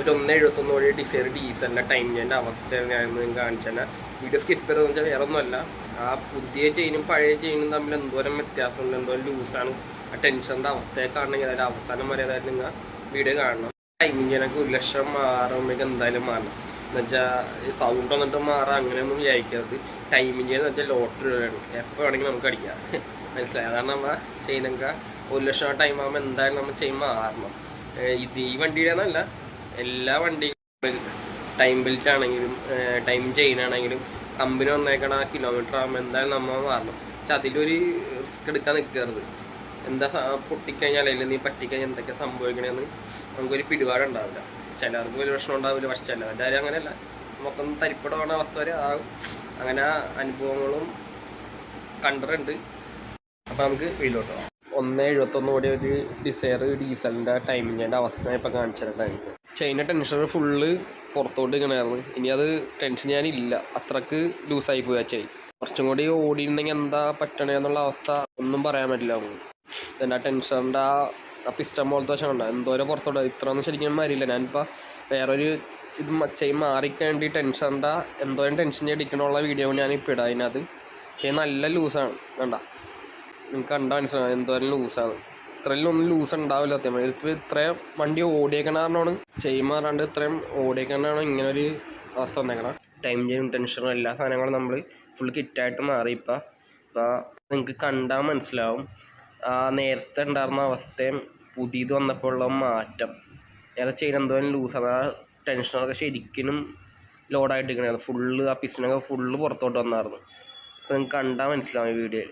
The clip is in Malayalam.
ഒരു ഒന്ന് എഴുപത്തൊന്ന് വഴി ഡിസൈർ ഡീസലിന്റെ ടൈമിന്റെ അവസ്ഥയാണ് ഞാൻ നിങ്ങൾക്ക് കാണിച്ചു തന്നെ വീഡിയോ സ്കിപ്പ് ചെയ്തതെന്ന് വെച്ചാൽ വേറെ ഒന്നുമല്ല ആ പുതിയ ചെയിനും പഴയ ചെയിനും തമ്മിൽ എന്തോരം വ്യത്യാസമുണ്ട് എന്തോരം ലൂസാണ് ആ ടെൻഷന്റെ അവസ്ഥയെ കാണണമെങ്കിൽ അതിന്റെ അവസാനം വരെ അതായത് നിങ്ങൾ വീഡിയോ കാണണം. ടൈമിങ്ങനൊക്കെ ഒരു ലക്ഷം മാറുമ്പോഴേക്ക് എന്തായാലും മാറണം എന്നുവെച്ചാൽ സൗണ്ട് വന്നിട്ട് മാറാം അങ്ങനെയൊന്നും വിചാരിക്കരുത്. ടൈമിങ് എന്ന് വെച്ചാൽ ലോട്ടറി വേണം. എപ്പോൾ വേണമെങ്കിലും നമുക്ക് അടിക്കാം. മനസ്സിലായി? അതാണ് നമ്മൾ ചെയ്യുന്നൊക്കെ ഒരു ലക്ഷം ടൈം ആകുമ്പോൾ എന്തായാലും നമ്മൾ ചെയ്യുമ്പോൾ മാറണം. ഇത് ഈ വണ്ടിയുടെ എന്നല്ല എല്ലാ വണ്ടികളും ടൈം ബെൽറ്റ് ആണെങ്കിലും ടൈം ചെയിൻ ആണെങ്കിലും കമ്പനി വന്നേക്കണ കിലോമീറ്റർ ആകുമ്പോൾ എന്തായാലും നമ്മൾ മാറണം. പക്ഷെ അതിലൊരു റിസ്ക് എടുക്കാൻ നിൽക്കരുത് എന്താ പൊട്ടിക്കഴിഞ്ഞാൽ അല്ലെങ്കിൽ നീ പറ്റിക്കഴിഞ്ഞാൽ എന്തൊക്കെ സംഭവിക്കണമെന്ന് നമുക്കൊരു പിടിപാട് ഉണ്ടാവില്ല. ചിലർക്ക് വലിയ പ്രശ്നം ഉണ്ടാവില്ല പക്ഷെ ചിലവരുടെ കാര്യം അങ്ങനെയല്ല. മൊത്തം തരിപ്പടമാണ് അവസ്ഥ വരെ ആകും. അങ്ങനെ അനുഭവങ്ങളും കണ്ടിട്ടുണ്ട്. അപ്പോൾ നമുക്ക് വീട്ടിലോട്ട് ഒന്ന് എഴുപത്തൊന്ന് കൂടി ഒരു ഡിസയർ ഡീസലിന്റെ ടൈമിങ്ങിന്റെ അവസ്ഥ ഇപ്പം കാണിച്ചിട്ടുണ്ടായിരുന്നു ചൈന ടെൻഷനർ ഫുള്ള് പുറത്തോട്ട് ഇങ്ങനെയായിരുന്നു ഇനി അത് ടെൻഷൻ ഞാനില്ല. അത്രയ്ക്ക് ലൂസായി പോയി ആ ചെയിൻ കുറച്ചും കൂടി ഓടിയിരുന്നെങ്കിൽ എന്താ പറ്റണേ എന്നുള്ള അവസ്ഥ ഒന്നും പറയാൻ പറ്റില്ല പിന്നെ ആ ടെൻഷന്റെ ആ ആ പിസ്റ്റം പോലത്തെ വശം കണ്ട? എന്തോരം പുറത്തോട്ട് ഇത്രയൊന്നും ശരിക്കും മാറിയില്ല. ഞാനിപ്പോൾ വേറൊരു ഇത് ചെയിൻ മാറിക്കേണ്ടി ടെൻഷന്റെ എന്തോരം ടെൻഷൻ അടിക്കണമുള്ള വീഡിയോ ഞാനിപ്പോൾ ഇടാം അതിനകത്ത്. ചെയിൻ നല്ല ലൂസാണ് കണ്ട? നിങ്ങൾക്ക് കണ്ടാൽ മനസ്സിലാവും എന്തോരം ലൂസാണ് ഇത്രയും ഒന്നും ലൂസ് ഉണ്ടാവില്ല. സത്യം എടുത്ത് ഇത്രയും വണ്ടി ഓടിയേക്കണ കാരണമാണ് ചെയിൻ മാറാണ്ട് ഇത്രയും ഓടിയേക്കണാണ് ഇങ്ങനെ ഒരു അവസ്ഥ വന്നേക്കണം. ടൈം ചെയ്യും ടെൻഷനും എല്ലാ സാധനങ്ങളും നമ്മൾ ഫുൾ കിറ്റായിട്ട് മാറി. ഇപ്പം ഇപ്പോൾ നിങ്ങൾക്ക് കണ്ടാൽ മനസ്സിലാവും. ആ നേരത്തെ ഉണ്ടായിരുന്ന അവസ്ഥയും പുതിയത് വന്നപ്പോൾ ഉള്ള മാറ്റം നേരത്തെ ചെയിൻ എന്തോരം ലൂസാണ് ആ ടെൻഷനൊക്കെ ശരിക്കും ലോഡായിട്ട് ഇരിക്കണായിരുന്നു ഫുള്ള് ആ പിസിനൊക്കെ ഫുള്ള് പുറത്തോട്ട് വന്നായിരുന്നു. നിങ്ങൾക്ക് കണ്ടാൽ മനസ്സിലാവും ഈ വീഡിയോയിൽ